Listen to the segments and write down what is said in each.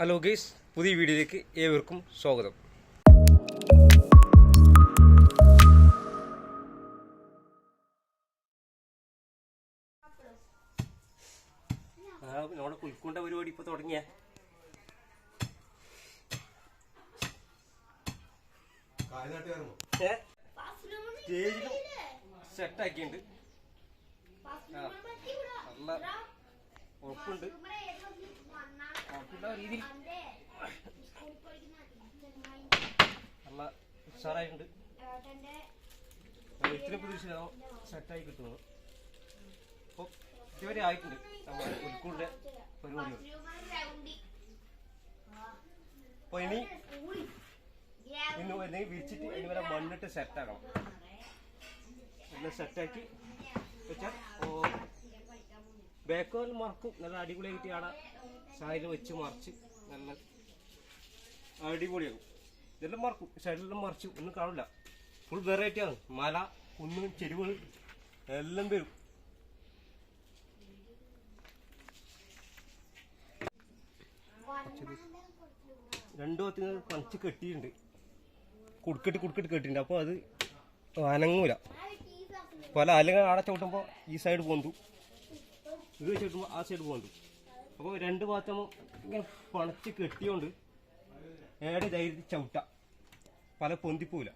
Hello guys പുതിയ വീഡിയോയിലേക്ക് ഏവർക്കും സ്വാഗതം. ആ, നമ്മുടെ പുൽക്കൂണ്ട പരിപാടി ഇപ്പൊ തുടങ്ങിയ. സ്റ്റേജിലും സെറ്റ് ആക്കിയിട്ടുണ്ട് നല്ല ഉറപ്പുണ്ട്. ഉറപ്പുള്ള രീതിയിൽ? നല്ല ഉഷാറായിട്ടുണ്ട്. ഇത്തിരി പ്രതീക്ഷ സെറ്റായി കിട്ടുന്നു. അപ്പോൾ ഇതുവരെ ആയിട്ടുണ്ട്. നമ്മുടെ പുൽക്കൂടിന്റെ പരിപാടികൾ. അപ്പോൾ ഇനി ഇന്ന് എന്തെങ്കിലും വിരിച്ചിട്ട് ഇനി വരെ മണ്ണിട്ട് സെറ്റാക്കണം എല്ലാം സെറ്റാക്കി വെച്ചാൽ ഓ ബാക്കോൽ മറക്കും നല്ല അടിപൊളിയായിട്ട് ആടെ സൈഡിൽ വെച്ച് മറിച്ച് നല്ല അടിപൊളിയാകും. ഇതെല്ലാം മറക്കും സൈഡിലെല്ലാം മറിച്ചു ഒന്നും കാണില്ല. ഫുൾ വെറൈറ്റി ആണ്. മല കുന്ന് ചെരുവുകൾ എല്ലാം വരും. രണ്ടു പത്തിന് പണിച്ച് കെട്ടിയിട്ടുണ്ട്. കുടുക്കിട്ട് കുടുക്കിട്ട് കെട്ടിയിട്ടുണ്ട്. അപ്പോൾ അത് അനങ്ങൂല പല അല്ലെങ്കിൽ ആടെ ചവിട്ടുമ്പോൾ ഈ സൈഡ് പോന്തു. ഇത് വെച്ചിട്ട് ആ സൈഡ് പോകുന്നുണ്ട് അപ്പോൾ രണ്ട് ഭാഗത്തും ഇങ്ങനെ പണച്ച് കെട്ടിയോണ്ട് ഏടെ ധൈര്യത്തിൽ ചവിട്ട. പല പൊന്തിപ്പോല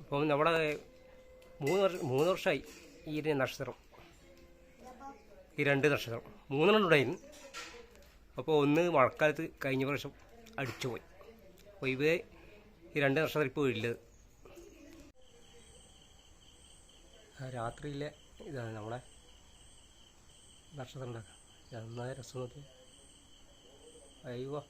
അപ്പം നമ്മുടെ മൂന്ന് മൂന്ന് വർഷമായി ഈ ഒരു നക്ഷത്രം. ഈ രണ്ട് നക്ഷത്രം. മൂന്നെണ്ണം ഉണ്ടായിരുന്നു. അപ്പോൾ ഒന്ന് മഴക്കാലത്ത് കഴിഞ്ഞ പ്രാവശ്യം അടിച്ചുപോയി. അപ്പോൾ ഇവ ഈ രണ്ട് നക്ഷത്രം ഇപ്പോൾ ഉള്ളത് രാത്രിയിലെ ഇതാണ് നമ്മളെ ഭക്ഷണം ഉണ്ടാക്കുക. നന്നായ രസം നോക്കി അയ്യോ.